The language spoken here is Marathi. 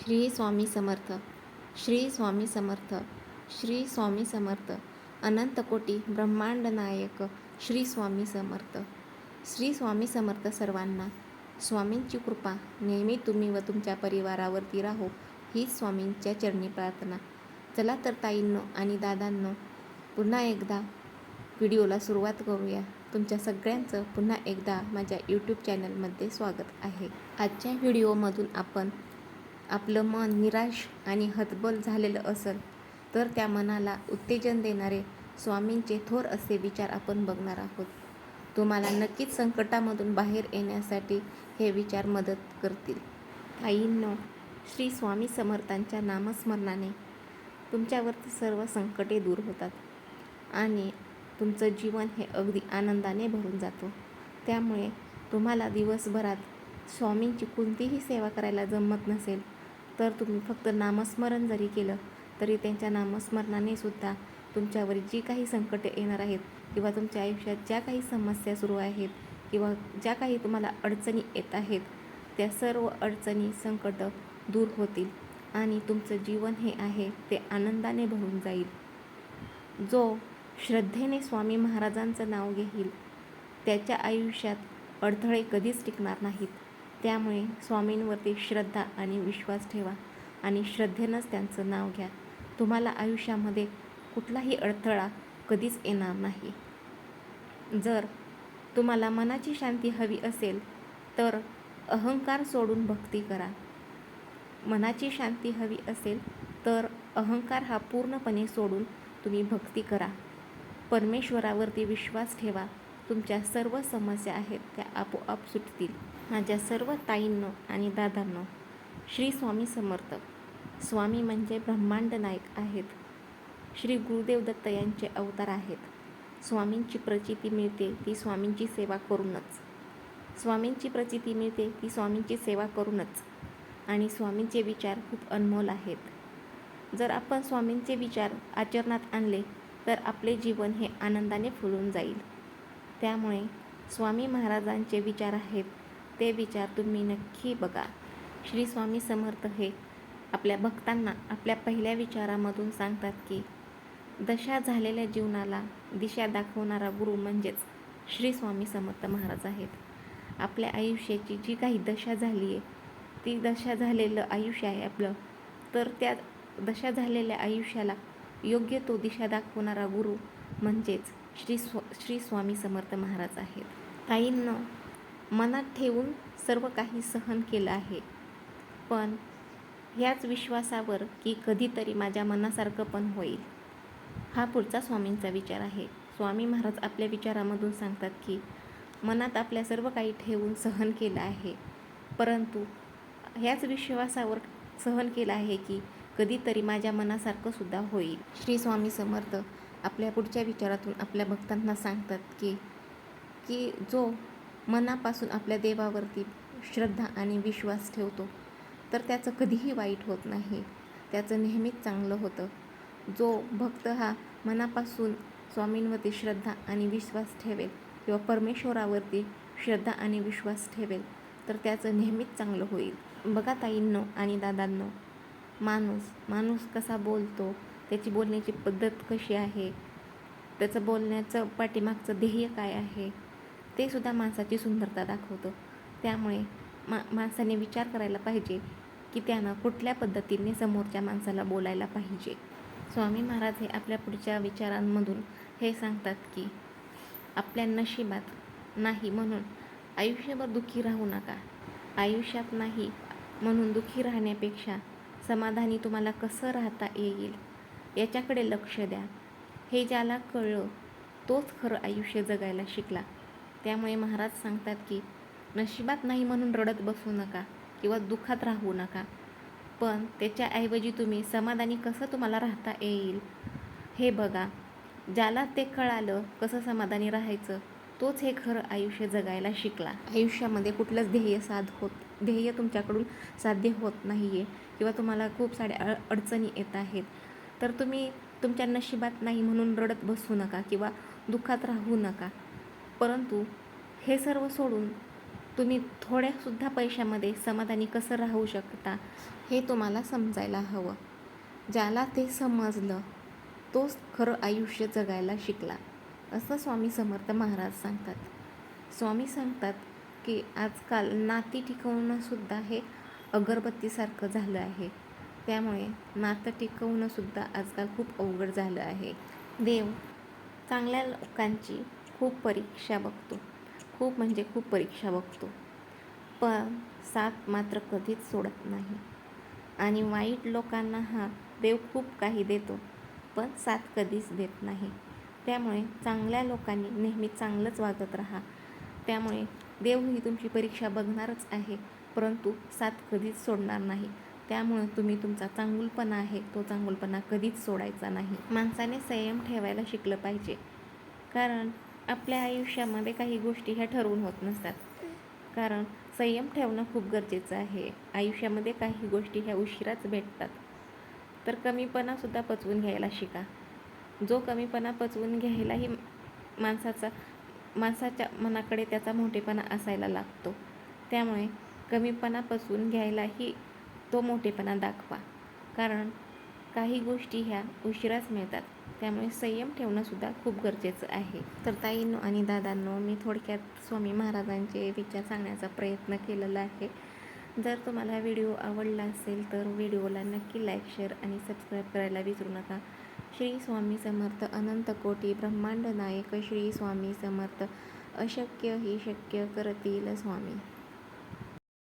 श्री स्वामी समर्थ श्री स्वामी समर्थ श्री स्वामी समर्थ अनंतकोटी ब्रह्मांड नायक श्री स्वामी समर्थ. श्री स्वामी समर्थ सर्वांना स्वामींची कृपा नेहमी तुम्ही व तुमच्या परिवारावरती राहो हीच स्वामींच्या चरणी प्रार्थना. चला तर ताईंनो आणि दादांनो पुन्हा एकदा व्हिडिओला सुरुवात करूया. तुमच्या सगळ्यांचं पुन्हा एकदा माझ्या यूट्यूब चॅनलमध्ये स्वागत आहे. आजच्या व्हिडिओमधून आपण आपलं मन निराश आणि हतबल झालेलं असेल तर त्या मनाला उत्तेजन देणारे स्वामींचे थोर असे विचार आपण बघणार आहोत. तुम्हाला नक्कीच संकटामधून बाहेर येण्यासाठी हे विचार मदत करतील. आईंनो श्री स्वामी समर्थांच्या नामस्मरणाने तुमच्यावरती सर्व संकटे दूर होतात आणि तुमचं जीवन हे अगदी आनंदाने भरून जातो. त्यामुळे तुम्हाला दिवसभरात स्वामींची कोणतीही सेवा करायला जमत नसेल तर तुम्ही फक्त नामस्मरण जरी केलं तरी त्यांच्या नामस्मरणाने सुद्धा तुमच्यावर जी काही संकटे येणार आहेत किंवा तुमच्या आयुष्यात ज्या काही समस्या सुरू आहेत किंवा ज्या काही तुम्हाला अडचणी येत आहेत त्या सर्व अडचणी संकटं दूर होतील आणि तुमचं जीवन हे आहे ते आनंदाने भरून जाईल. जो श्रद्धेने स्वामी महाराजांचं नाव घेईल त्याच्या आयुष्यात अडथळे कधीच टिकणार नाहीत. त्यामुळे स्वामींवरती श्रद्धा आणि विश्वास ठेवा आणि श्रद्धेनंच त्यांचं नाव घ्या. तुम्हाला आयुष्यामध्ये कुठलाही अडथळा कधीच येणार नाही. जर तुम्हाला मनाची शांती हवी असेल तर अहंकार सोडून भक्ती करा. मनाची शांती हवी असेल तर अहंकार हा पूर्णपणे सोडून तुम्ही भक्ती करा. परमेश्वरावरती विश्वास ठेवा तुमच्या सर्व समस्या आहेत त्या आपोआप सुटतील. माझ्या सर्व ताईंनो आणि दादांनो श्री स्वामी समर्थ. स्वामी म्हणजे ब्रह्मांड नायक आहेत. श्री गुरुदेव दत्त यांचे अवतार आहेत. स्वामींची प्रचिती मिळते ती स्वामींची सेवा करूनच. स्वामींची प्रचिती मिळते ती स्वामींची सेवा करूनच. आणि स्वामींचे विचार खूप अनमोल आहेत. जर आपण स्वामींचे विचार आचरणात आणले तर आपले जीवन हे आनंदाने फुलून जाईल. त्यामुळे स्वामी महाराजांचे विचार आहेत ते विचार तुम्ही नक्की बघा. श्री स्वामी समर्थ हे आपल्या भक्तांना आपल्या पहिल्या विचारामधून सांगतात की दशा झालेल्या जीवनाला दिशा दाखवणारा गुरु म्हणजेच श्री स्वामी समर्थ महाराज आहेत. आपल्या आयुष्याची जी काही दशा झाली आहे ती दशा झालेलं आयुष्य आहे आपलं. तर त्या दशा झालेल्या आयुष्याला योग्य तो दिशा दाखवणारा गुरु म्हणजेच श्री स्व श्री स्वामी समर्थ महाराज आहेत. ताईंनं मनात ठेवून सर्व काही सहन केलं आहे. पण ह्याच विश्वासावर की कधीतरी माझ्या मनासारखं पण होईल. हा पुढचा स्वामींचा विचार आहे. स्वामी महाराज आपल्या विचारामधून सांगतात की मनात आपल्या सर्व काही ठेवून सहन केलं आहे. परंतु ह्याच विश्वासावर सहन केलं आहे की कधीतरी माझ्या मनासारखं सुद्धा होईल. श्री स्वामी समर्थ आपल्या पुढच्या विचारातून आपल्या भक्तांना सांगतात की की जो मनापासून आपल्या देवावरती श्रद्धा आणि विश्वास ठेवतो तर त्याचं कधीही वाईट होत नाही. त्याचं नेहमीच चांगलं होतं. जो भक्त हा मनापासून स्वामींवरती श्रद्धा आणि विश्वास ठेवेल किंवा परमेश्वरावरती श्रद्धा आणि विश्वास ठेवेल तर त्याचं नेहमीच चांगलं होईल. बघा ताईंनो आणि दादांनो माणूस माणूस कसा बोलतो त्याची बोलण्याची पद्धत कशी आहे? त्याचं बोलण्याचं पाठीमागचं ध्येय काय आहे? ते सुद्धा माणसाची सुंदरता दाखवतं. त्यामुळे मा माणसाने विचार करायला पाहिजे की त्यानं कुठल्या पद्धतीने समोरच्या माणसाला बोलायला पाहिजे. स्वामी महाराज हे आपल्या पुढच्या विचारांमधून हे सांगतात की आपल्या नशिबात नाही म्हणून आयुष्यभर दुःखी राहू नका. आयुष्यात नाही म्हणून दुःखी राहण्यापेक्षा समाधानी तुम्हाला कसं राहता येईल? याच्याकडे लक्ष द्या. हे ज्याला कळलं तोच खरं आयुष्य जगायला शिकला. त्यामुळे महाराज सांगतात की नशिबात नाही म्हणून रडत बसू नका किंवा दुःखात राहू नका. पण त्याच्याऐवजी तुम्ही समाधानी कसं तुम्हाला राहता येईल? हे बघा ज्याला ते कळालं कसं समाधानी राहायचं तोच हे खरं आयुष्य जगायला शिकला. आयुष्यामध्ये कुठलंच ध्येय साध होत ध्येय तुमच्याकडून साध्य होत नाही आहे किंवा तुम्हाला खूप साऱ्या अडचणी येत आहेत. तर तुम्ही तुमच्या नशिबात नाही म्हणून रडत बसू नका किंवा दुःखात राहू नका. परंतु हे सर्व सोडून तुम्ही थोड्यासुद्धा पैशामध्ये समाधानी कसं राहू शकता हे तुम्हाला समजायला हवं. ज्याला ते समजलं तोच खरं आयुष्य जगायला शिकला असं स्वामी समर्थ महाराज सांगतात. स्वामी सांगतात की आजकाल नाती टिकवणंसुद्धा हे अगरबत्तीसारखं झालं आहे. त्यामुळे नातं टिकवणंसुद्धा आजकाल खूप अवघड झालं आहे. देव चांगल्या लोकांची खूप परीक्षा बघतो. खूप म्हणजे खूप परीक्षा बघतो. पण साथ मात्र कधीच सोडत नाही. आणि वाईट लोकांना हा देव खूप काही देतो पण साथ कधीच देत नाही. त्यामुळे चांगल्या लोकांनी नेहमी चांगलंच वागत राहा. त्यामुळे देव ही तुमची परीक्षा बघणारच आहे परंतु साथ कधीच सोडणार नाही. त्यामुळे तुम्ही तुमचा चांगुलपणा आहे तो चांगुलपणा कधीच सोडायचा नाही. माणसाने संयम ठेवायला शिकलं पाहिजे. कारण आपल्या आयुष्यामध्ये काही गोष्टी ह्या ठरवून होत नसतात. कारण संयम ठेवणं खूप गरजेचं आहे. आयुष्यामध्ये काही गोष्टी ह्या उशिराच भेटतात. तर कमीपणासुद्धा पचवून घ्यायला शिका. जो कमीपणा पचवून घ्यायलाही माणसाचा माणसाच्या मनाकडे त्याचा मोठेपणा असायला लागतो. त्यामुळे कमीपणा पचवून घ्यायलाही तो मोठेपणा दाखवा. कारण काही गोष्टी ह्या उशिराच मिळतात. त्यामुळे संयम ठेवणंसुद्धा खूप गरजेचं आहे. तर ताईंनो आणि दादांनो मी थोडक्यात स्वामी महाराजांचे विचार सांगण्याचा प्रयत्न केलेला आहे. जर तुम्हाला व्हिडिओ आवडला असेल तर व्हिडिओला नक्की लाईक शेअर आणि सबस्क्राईब करायला विसरू नका. श्री स्वामी समर्थ अनंत कोटी ब्रह्मांड नायक श्री स्वामी समर्थ अशक्य ही शक्य करतील स्वामी.